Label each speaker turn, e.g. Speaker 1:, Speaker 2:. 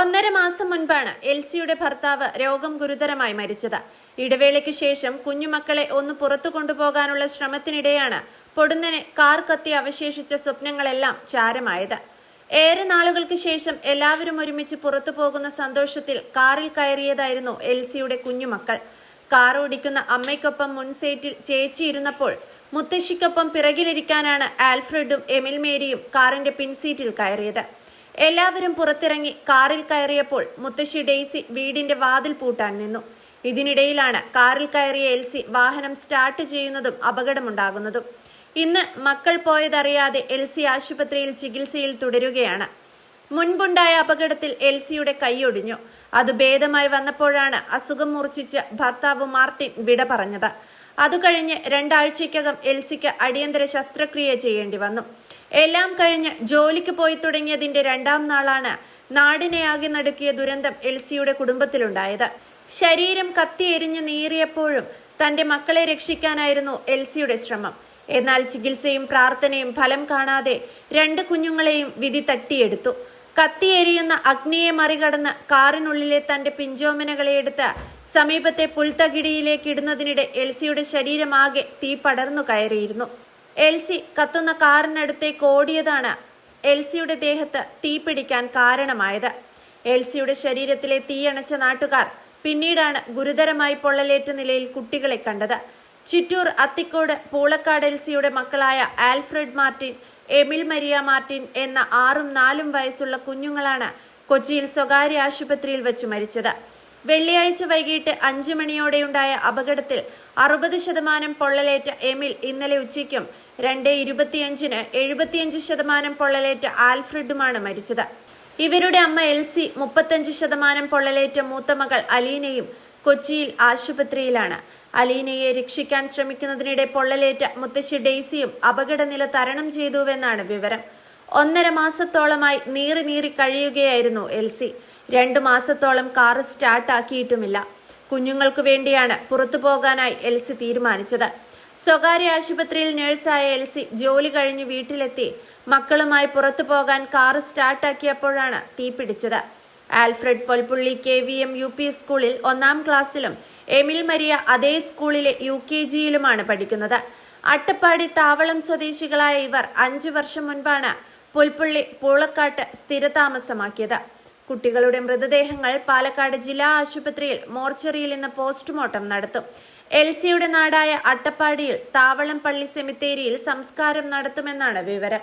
Speaker 1: ഒന്നര മാസം മുൻപാണ് എൽസിയുടെ ഭർത്താവ് രോഗം ഗുരുതരമായി മരിച്ചത്. ഇടവേളയ്ക്ക് ശേഷം കുഞ്ഞുമക്കളെ ഒന്ന് പുറത്തു കൊണ്ടുപോകാനുള്ള ശ്രമത്തിനിടെയാണ് പൊടുന്നനെ കാർ കത്തി അവശേഷിച്ച സ്വപ്നങ്ങളെല്ലാം ചാരമായത്. ഏറെ നാളുകൾക്ക് ശേഷം എല്ലാവരും ഒരുമിച്ച് പുറത്തു പോകുന്ന സന്തോഷത്തിൽ കാറിൽ കയറിയതായിരുന്നു എൽസിയുടെ കുഞ്ഞുമക്കൾ. കാർ ഓടിക്കുന്ന അമ്മയ്ക്കൊപ്പം മുൻസീറ്റിൽ ചേച്ചിയിരുന്നപ്പോൾ മുത്തശ്ശിക്കൊപ്പം പിറകിലിരിക്കാനാണ് ആൽഫ്രഡും എമിൽ മേരിയും കാറിന്റെ പിൻസീറ്റിൽ കയറിയത്. എല്ലാവരും പുറത്തിറങ്ങി കാറിൽ കയറിയപ്പോൾ മുത്തശ്ശി ഡെയ്സി വീടിന്റെ വാതിൽ പൂട്ടാൻ നിന്നു. ഇതിനിടയിലാണ് കാറിൽ കയറിയ എൽസി വാഹനം സ്റ്റാർട്ട് ചെയ്യുന്നതും അപകടമുണ്ടാകുന്നതും. ഇന്ന് മക്കൾ പോയതറിയാതെ എൽസി ആശുപത്രിയിൽ ചികിത്സയിൽ തുടരുകയാണ്. മുൻപുണ്ടായ അപകടത്തിൽ എൽസിയുടെ കൈയൊടിഞ്ഞു അത് ഭേദമായി വന്നപ്പോഴാണ് അസുഖം മൂർച്ഛിച്ച് ഭർത്താവ് മാർട്ടിൻ വിട പറഞ്ഞത്. അതുകഴിഞ്ഞ് രണ്ടാഴ്ചയ്ക്കകം എൽസിക്ക് അടിയന്തര ശസ്ത്രക്രിയ ചെയ്യേണ്ടി വന്നു. എല്ലാം കഴിഞ്ഞ് ജോലിക്ക് പോയി തുടങ്ങിയതിന്റെ രണ്ടാം നാളാണ് നാടിനെയാകെ നടുക്കിയ ദുരന്തം എൽസിയുടെ കുടുംബത്തിലുണ്ടായത്. ശരീരം കത്തിയെരിഞ്ഞ് നീറിയപ്പോഴും തന്റെ മക്കളെ രക്ഷിക്കാനായിരുന്നു എൽസിയുടെ ശ്രമം. എന്നാൽ ചികിത്സയും പ്രാർത്ഥനയും ഫലം കാണാതെ രണ്ട് കുഞ്ഞുങ്ങളെയും വിധി തട്ടിയെടുത്തു. കത്തിയെരിയുന്ന അഗ്നിയെ മറികടന്ന് കാറിനുള്ളിലെ തന്റെ പിഞ്ചോമനകളെ എടുത്ത് സമീപത്തെ പുൽത്തകിടിയിലേക്ക് ഇടുന്നതിനിടെ എൽസിയുടെ ശരീരമാകെ തീ പടർന്നു കയറിയിരുന്നു. എൽസി കത്തുന്ന കാറിനടുത്തേക്ക് ഓടിയതാണ് എൽസിയുടെ ദേഹത്ത് തീ പിടിക്കാൻ കാരണമായത്. എൽസിയുടെ ശരീരത്തിലെ തീയണച്ച നാട്ടുകാർ പിന്നീടാണ് ഗുരുതരമായി പൊള്ളലേറ്റ നിലയിൽ കുട്ടികളെ കണ്ടത്. ചിറ്റൂർ അത്തിക്കോട് പൂളക്കാട് എൽസിയുടെ മക്കളായ Alfred Martin Emil Maria Martin എന്ന ആറും നാലും വയസ്സുള്ള കുഞ്ഞുങ്ങളാണ് കൊച്ചിയിൽ സ്വകാര്യ ആശുപത്രിയിൽ വെച്ച് മരിച്ചത്. വെള്ളിയാഴ്ച വൈകിട്ട് അഞ്ചു മണിയോടെയുണ്ടായ അപകടത്തിൽ അറുപത് ശതമാനം പൊള്ളലേറ്റ എമിൽ ഇന്നലെ ഉച്ചയ്ക്കും രണ്ട് ഇരുപത്തിയഞ്ചിന് എഴുപത്തിയഞ്ച് ശതമാനം പൊള്ളലേറ്റ ആൽഫ്രഡുമാണ് മരിച്ചത്. ഇവരുടെ അമ്മ എൽസി മുപ്പത്തഞ്ച് ശതമാനം പൊള്ളലേറ്റ മൂത്ത മകൾ അലീനയും കൊച്ചിയിൽ ആശുപത്രിയിലാണ്. അലീനയെ രക്ഷിക്കാൻ ശ്രമിക്കുന്നതിനിടെ പൊള്ളലേറ്റ മുത്തശ്ശി ഡെയ്സിയും അപകടനില തരണം ചെയ്തുവെന്നാണ് വിവരം. ഒന്നര മാസത്തോളമായി നീറി നീറി കഴിയുകയായിരുന്നു എൽസി. രണ്ടു മാസത്തോളം കാറ് സ്റ്റാർട്ടാക്കിയിട്ടുമില്ല. കുഞ്ഞുങ്ങൾക്കു വേണ്ടിയാണ് പുറത്തു പോകാനായി എൽസി തീരുമാനിച്ചത്. സ്വകാര്യ ആശുപത്രിയിൽ നഴ്സായ എൽസി ജോലി കഴിഞ്ഞ് വീട്ടിലെത്തി മക്കളുമായി പുറത്തു പോകാൻ കാറ് സ്റ്റാർട്ടാക്കിയപ്പോഴാണ് തീപിടിച്ചത്. Alfred Polpully K V M U P സ്കൂളിൽ ഒന്നാം ക്ലാസ്സിലും എമിൽ മരിയ അതേ സ്കൂളിലെ യു കെ ജിയിലുമാണ് പഠിക്കുന്നത്. അട്ടപ്പാടി താവളം സ്വദേശികളായ ഇവർ അഞ്ചു വർഷം മുൻപാണ് പുൽപ്പുള്ളി പൂളക്കാട്ട് സ്ഥിരതാമസമാക്കിയത്. കുട്ടികളുടെ മൃതദേഹങ്ങൾ പാലക്കാട് ജില്ലാ ആശുപത്രിയിൽ മോർച്ചറിയിൽ നിന്ന് പോസ്റ്റ്മോർട്ടം നടത്തും. എൽസിയുടെ നാടായ അട്ടപ്പാടിയിൽ താവളം പള്ളി സെമിത്തേരിയിൽ സംസ്കാരം നടത്തുമെന്നാണ് വിവരം.